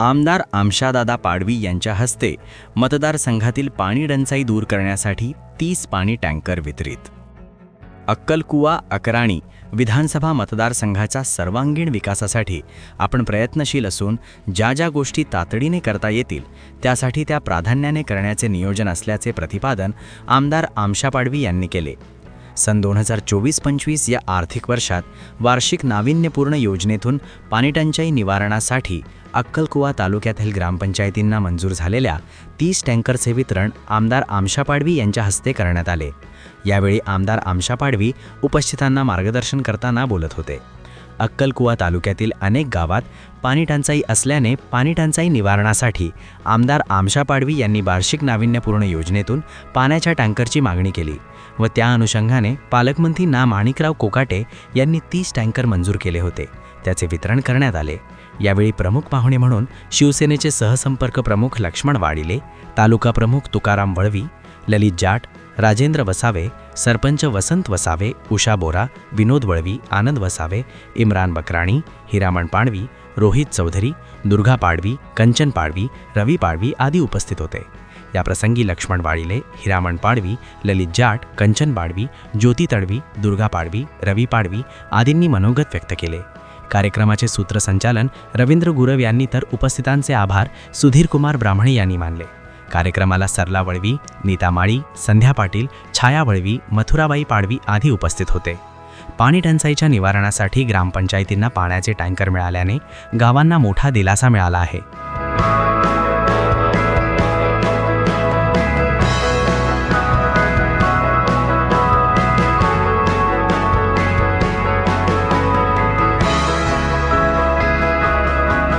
आमदार आमशादादा पाडवी यांच्या हस्ते मतदारसंघातील पाणी टंचाई दूर करण्यासाठी तीस पाणी टँकर वितरित. अक्कलकुवा अकराणी विधानसभा मतदारसंघाच्या सर्वांगीण विकासासाठी आपण प्रयत्नशील असून ज्या ज्या गोष्टी तातडीने करता येतील त्यासाठी त्या प्राधान्याने करण्याचे नियोजन असल्याचे प्रतिपादन आमदार आमशा पाडवी यांनी केले. सन दोन हजार चोवीस पंचवीस या आर्थिक वर्षात वार्षिक नाविन्यपूर्ण योजनेतून पाणीटंचाई निवारणासाठी अक्कलकुवा तालुक्यातील ग्रामपंचायतींना मंजूर झालेल्या तीस टँकरचे वितरण आमदार आमशा पाडवी यांच्या हस्ते करण्यात आले. यावेळी आमदार आमशा पाडवी उपस्थितांना मार्गदर्शन करताना बोलत होते. अक्कलकुवा तालुक्यातील अनेक गावात पाणीटंचाई असल्याने पाणीटंचाई निवारणासाठी आमदार आमशा पाडवी यांनी वार्षिक नाविन्यपूर्ण योजनेतून पाण्याच्या टँकरची मागणी केली. व त्या अनुषंगाने पालकमंत्री ना माणिकराव कोकाटे यांनी तीस टँकर मंजूर केले होते. त्याचे वितरण करण्यात आले. यावेळी प्रमुख पाहुणे म्हणून शिवसेनेचे सहसंपर्क प्रमुख लक्ष्मण वाडिले तालुका प्रमुख तुकाराम वळवी ललित जाट राजेंद्र वसावे सरपंच वसंत वसावे उषा बोरा विनोद वळवी आनंद वसावे इम्रान बकराणी हिरामण पाणवी रोहित चौधरी दुर्गा पाडवी कंचन पाडवी रवी पाडवी आदी उपस्थित होते. याप्रसंगी लक्ष्मण वाळिले हिरामण पाडवी ललित जाट कंचन पाडवी ज्योती तडवी दुर्गा पाडवी रवी पाडवी आदींनी मनोगत व्यक्त केले. कार्यक्रमाचे सूत्रसंचालन रवींद्र गुरव यांनी तर उपस्थितांचे आभार सुधीर कुमार ब्राह्मणे यांनी मानले. कार्यक्रमाला सरला वळवी नीता माळी संध्या पाटील छाया वळवी मथुराबाई पाडवी आदी उपस्थित होते. पाणी टंचाईच्या निवारणासाठी ग्रामपंचायतींना पाण्याचे टँकर मिळाल्याने गावांना मोठा दिलासा मिळाला आहे.